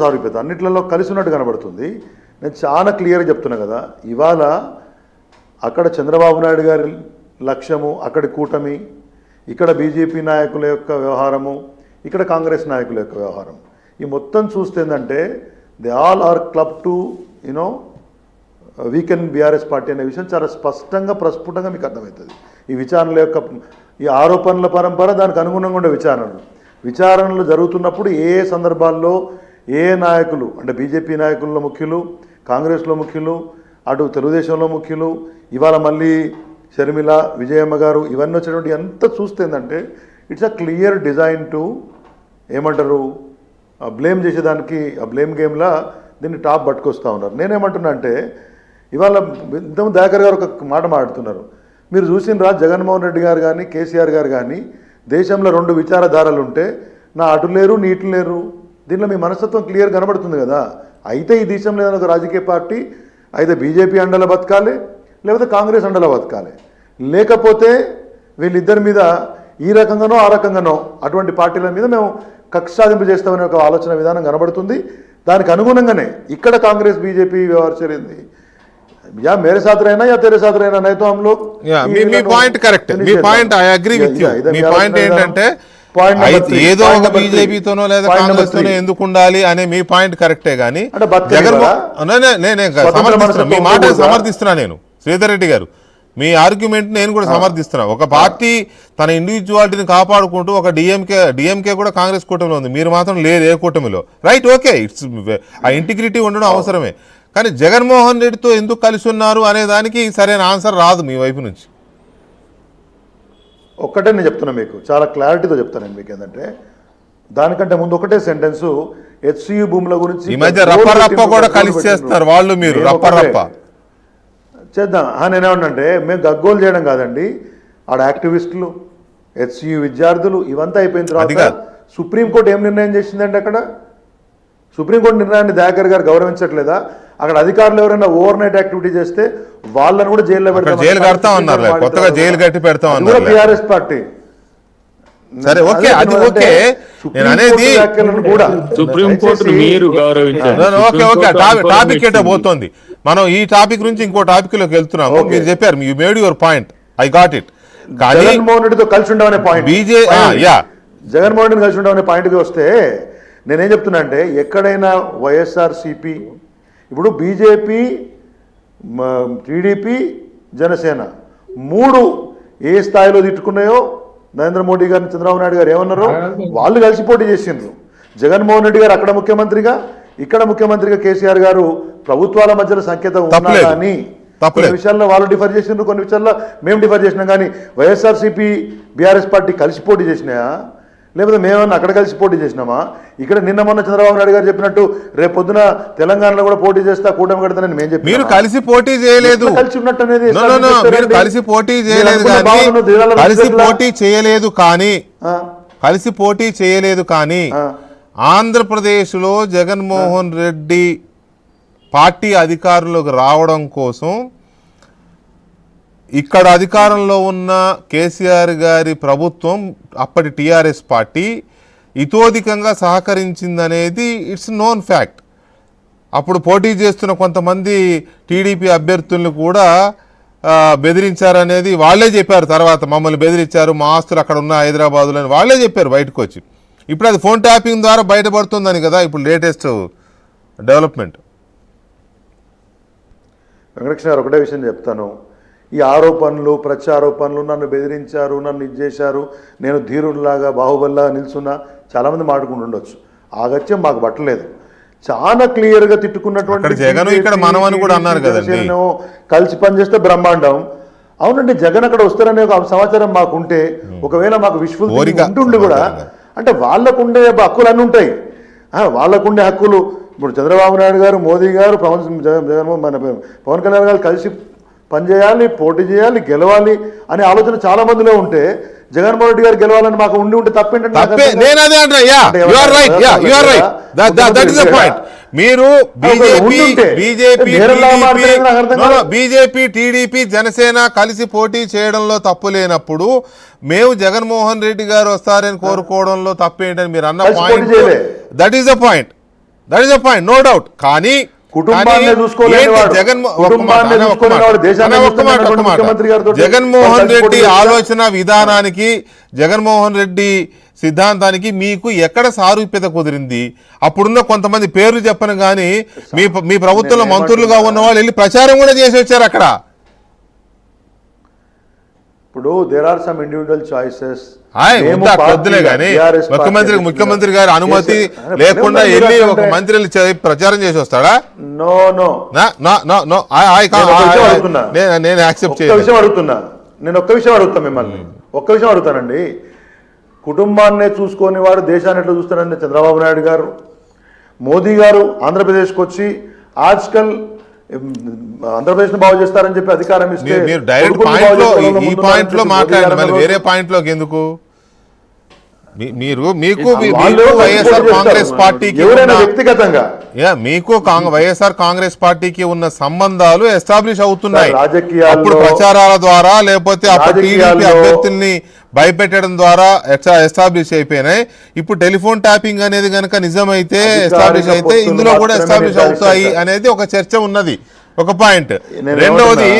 సారూప్యత అన్నిట్లలో కలిసి ఉన్నట్టు కనబడుతుంది. నేను చాలా క్లియర్గా చెప్తున్నా కదా ఇవాళ అక్కడ చంద్రబాబు నాయుడు గారి లక్ష్యము అక్కడి కూటమి ఇక్కడ బీజేపీ నాయకుల యొక్క వ్యవహారము ఇక్కడ కాంగ్రెస్ నాయకుల యొక్క వ్యవహారం. ఈ మొత్తం చూస్తే ఏంటంటే they all are club to you know weekend BRS party అనే విషయం చాలా స్పష్టంగా ప్రస్ఫుటంగా మీకు అర్థమవుతుంది. ఈ విచారణల యొక్క ఈ ఆరోపణల పరంపర దానికి అనుగుణంగా ఉండే విచారణలు. విచారణలు జరుగుతున్నప్పుడు ఏ సందర్భాల్లో ఏ నాయకులు అంటే బీజేపీ నాయకుల్లో ముఖ్యులు కాంగ్రెస్లో ముఖ్యులు అటు తెలుగుదేశంలో ముఖ్యులు ఇవాళ మళ్ళీ షర్మిల విజయమ్మ గారు ఇవన్నీ వచ్చినటువంటి ఎంత చూస్తే ఏంటంటే it's a clear design to ఏమంటారు బ్లేమ్ చేసేదానికి ఆ బ్లేమ్ గేమ్లా దీన్ని టాప్ పట్టుకొస్తూ ఉన్నారు. నేనేమంటున్నా అంటే ఇవాళ ఇంతకు దయాకర్ గారు ఒక మాట మాట్లాడుతున్నారు. మీరు చూసినరా జగన్మోహన్ రెడ్డి గారు కానీ కేసీఆర్ గారు కానీ దేశంలో రెండు విచారధారలు ఉంటే నా అటు లేరు నీటి లేరు దీనిలో మీ మనస్తత్వం క్లియర్ కనబడుతుంది కదా. అయితే ఈ దేశంలో ఏదైనా ఒక రాజకీయ పార్టీ అయితే బీజేపీ అండలో బతకాలి లేకపోతే కాంగ్రెస్ అండలో బతకాలి. లేకపోతే వీళ్ళిద్దరి మీద ఈ రకంగానో ఆ రకంగానో అటువంటి పార్టీల మీద మేము కక్షాదింపు చేస్తామనే ఒక ఆలోచన విధానం కనబడుతుంది. దానికి అనుగుణంగానే ఇక్కడ కాంగ్రెస్ బీజేపీ వ్యవహరించింది. యా మేరే సాత్ యా తెరే సాత్ రైనా నైతో హమ్ లోగ్ మీ point correct me point I agree with you me point ఏంటంటే ఏదో ఒక. బీజేపీతోనో లేదా కాంగ్రెస్ తోనో. ఎందుకు ఉండాలి అనే మీ పాయింట్ కరెక్టే గానీ జగన్మోహన్ మీ మాట. సమర్థిస్తున్నా నేను. శ్రీధర్ రెడ్డి గారు. మీ ఆర్గ్యుమెంట్ నేను కూడా సమర్థిస్తున్నా. ఒక పార్టీ తన ఇండివిజువాలిటీని కాపాడుకుంటూ ఒక డిఎంకే డిఎంకే కూడా కాంగ్రెస్ కూటమిలో ఉంది. మీరు మాత్రం లేదు ఏ కూటమిలో. రైట్ ఓకే ఇట్స్ ఆ ఇంటిగ్రిటీ ఉండడం అవసరమే. కానీ జగన్మోహన్ రెడ్డితో ఎందుకు కలిసి ఉన్నారు అనే దానికి సరైన ఆన్సర్ రాదు మీ వైపు నుంచి. ఒక్కటే నేను చెప్తున్నా మీకు చాలా క్లారిటీతో చెప్తాను నేను మీకు ఏంటంటే దానికంటే ముందు ఒకటే సెంటెన్స్ హెచ్సియు భూముల గురించి ఈ మధ్య రప్ప రప్ప కూడా కలిసి చేస్తున్నారు వాళ్ళు మీరు మేము రప్ప చేద్దాం. మేము గగ్గోలు చేయడం కాదండి ఆడ యాక్టివిస్టులు హెచ్సియు విద్యార్థులు ఇవంతా అయిపోయిన తర్వాత. సుప్రీంకోర్టు ఏం నిర్ణయం చేసిందండి అక్కడ? సుప్రీంకోర్టు నిర్ణయాన్ని దయాకర్ గారు గౌరవించట్లేదా? అక్కడ అధికారులు ఎవరైనా ఓవర్ నైట్ యాక్టివిటీ చేస్తే వాళ్ళని కూడా జైల్లో పెడతాం జైలు కడతాం అన్నారులే, కొత్తగా జైలు కట్టి పెడతాం అన్నారులే. TRS party. సరే ఓకే అదే ఓకే. నేను అనేది కూడా సుప్రీం కోర్టును దయచేసి- మీరు గౌరవించారు ఓకే కోర్టు టాపిక్ ఇచ్చింది. పోతుంది? మనం ఈ టాపిక్ నుంచి ఇంకో టాపిక్లోకి వెళ్తున్నాము. ఓకే. మీరు చెప్పారు you made your point I got it కానీ జగన్మోహన్ రెడ్డితో కలిసి ఉండమనే పాయింట్ ఆ, yeah. జగన్మోహన్ రెడ్డిని కలిసి ఉండమనే పాయింట్కి వస్తే నేనేం చెప్తున్నా అంటే ఎక్కడైనా వైఎస్ఆర్ సిపి ఇప్పుడు బీజేపీ టీడీపీ జనసేన మూడు ఏ స్థాయిలో తిట్టుకున్నాయో నరేంద్ర మోడీ గారిని చంద్రబాబు నాయుడు గారు ఏమన్నారో వాళ్ళు కలిసి పోటీ చేసిండ్రు జగన్మోహన్ రెడ్డి గారు అక్కడ ముఖ్యమంత్రిగా ఇక్కడ ముఖ్యమంత్రిగా కేసీఆర్ గారు ప్రభుత్వాల మధ్యలో సంకేతం ఉన్నా. కానీ. కొన్ని విషయాల్లో వాళ్ళు డిఫర్ చేసిండ్రు కొన్ని విషయాల్లో మేము డిఫర్ చేసినాం కానీ వైఎస్ఆర్సీపీ బీఆర్ఎస్ పార్టీ కలిసి పోటీ చేసినాయా లేకపోతే మేమన్నా అక్కడ కలిసి పోటీ చేసినామా? ఇక్కడ నిన్న మొన్న చంద్రబాబు నాయుడు గారు చెప్పినట్టు రేపు పొద్దున తెలంగాణలో కూడా పోటీ చేస్తా కూటమి కడతానని మేము చెప్పి మీరు కలిసి పోటీ చేయలేదు. కలిసి ఉన్నట్టు అనేది మీరు. కలిసి పోటీ చేయలేదు కలిసి పోటీ చేయలేదు కానీ కలిసి పోటీ చేయలేదు కానీ. ఆంధ్రప్రదేశ్లో జగన్మోహన్ రెడ్డి పార్టీ అధికారంలోకి రావడం కోసం ఇక్కడ అధికారంలో ఉన్న కేసీఆర్ గారి ప్రభుత్వం అప్పటి టీఆర్ఎస్ పార్టీ ఇతోధికంగా సహకరించిందనేది ఇట్స్ నోన్ ఫ్యాక్ట్. అప్పుడు పోటీ చేస్తున్న కొంతమంది టీడీపీ అభ్యర్థులను కూడా బెదిరించారనేది వాళ్ళే చెప్పారు తర్వాత. మమ్మల్ని బెదిరించారు మా ఆస్తులు అక్కడ ఉన్న హైదరాబాద్లో అని వాళ్ళే చెప్పారు బయటకు వచ్చి ఇప్పుడు అది ఫోన్ ట్యాపింగ్ ద్వారా బయటపడుతుందని కదా ఇప్పుడు లేటెస్ట్ డెవలప్మెంట్. వెంకటకృష్ణ ఒకటే విషయం చెప్తాను. ఈ ఆరోపణలు ప్రత్యారోపణలు నన్ను బెదిరించారు నన్ను ఇది చేశారు. నేను ధీరుడిలాగా బాహుబలిలాగా నిల్చున్నా. చాలామంది మాట్లాడుకుంటుండొచ్చు. ఆగత్యం మాకు పట్టలేదు. చాలా క్లియర్గా తిట్టుకున్నటువంటి జగను, ఇక్కడ BJP, మనం అని కూడా అన్నారు. జనసేన కలిసి పనిచేస్తే బ్రహ్మాండం. అవునండి జగన్ అక్కడ వస్తారనే ఒక సమాచారం మాకుంటే ఒకవేళ మాకు కోరిక ఉంటుండి కూడా. అంటే వాళ్ళకుండే హక్కులు అన్నీ ఉంటాయి. ఆ, వాళ్ళకుండే హక్కులు. ఇప్పుడు చంద్రబాబు నాయుడు గారు మోదీ గారు పవన్ జగన్ జగన్మోహన్ మన పవన్ కళ్యాణ్ గారు కలిసి పనిచేయాలి పోటీ చేయాలి గెలవాలి అనే ఆలోచన చాలా మందిలో ఉంటే జగన్మోహన్ రెడ్డి గారు గెలవాలని మాకు ఉండి ఉంటే తప్పేంటంటే నాకు తప్పే. అర్థం కాదు. నేను అదే అంటున్నా. యా అంటే యు ఆర్ ఎవరు- right yeah you are right that is the ముఖ్యమంత్రి పాయింట్ మీరు బీజేపీ టీడీపీ జనసేన కలిసి పోటీ చేయడంలో తప్పు లేనప్పుడు మేము జగన్మోహన్ రెడ్డి గారు వస్తారని కోరుకోవడంలో తప్పేంటని మీరు అన్న point. That is the point that is the point no doubt కానీ కుటుంబాన్ని జగన్మోహన్ రెడ్డి. ఆలోచన విధానానికి జగన్మోహన్ రెడ్డి సిద్ధాంతానికి మీకు ఎక్కడ సారూప్యత కుదిరింది? అప్పుడున్న కొంతమంది పేర్లు చెప్పను కానీ మీ మీ ప్రభుత్వంలో మంత్రులుగా ఉన్న వాళ్ళు వెళ్ళి ప్రచారం కూడా చేసి వచ్చారు అక్కడ. ఇప్పుడు there are some individual choices ముఖ్యమంత్రి ముఖ్యమంత్రి గారి అనుమతి లేకుండా వెళ్ళి ఒక మంత్రి ప్రచారం చేసి వస్తాడా? నో నో నా నేను యాక్సెప్ట్ విషయం అడుగుతున్నా. నేను ఒక్క విషయం అడుగుతా మిమ్మల్ని. ఒక్క విషయం అడుగుతానండి. కుటుంబాన్నే చూసుకొని వాడు దేశాన్ని ఎట్లా చూస్తారండి చంద్రబాబు నాయుడు గారు మోదీ గారు ఆంధ్రప్రదేశ్కి వచ్చి ఆజ్కల్ ఆంధ్రప్రదేశ్ బాగు చేస్తారని చెప్పి అధికారం ఇస్తే మీరు డైరెక్ట్ పాయింట్లో ఈ- పాయింట్లో మాట్లాడండి. వేరే పాయింట్లోకి ఎందుకు మీరు మీకు వైఎస్ఆర్ కాంగ్రెస్? పార్టీకి వ్యక్తిగతంగా మీకు వైఎస్ఆర్ కాంగ్రెస్ పార్టీకి ఉన్న సంబంధాలు ఎస్టాబ్లిష్ అవుతున్నాయి అప్పుడు ప్రచారాల ద్వారా లేకపోతే అప్పుడు టీడీపీ అభ్యర్థుల్ని భయపెట్టడం ద్వారా ఎస్టాబ్లిష్ అయిపోయినాయి ఇప్పుడు టెలిఫోన్ ట్యాపింగ్ అనేది కనుక నిజమైతే ఎస్టాబ్లిష్ అయితే ఇందులో కూడా ఎస్టాబ్లిష్ అవుతాయి. అనేది ఒక చర్చ ఉన్నది ఒక పాయింట్ రెండవది?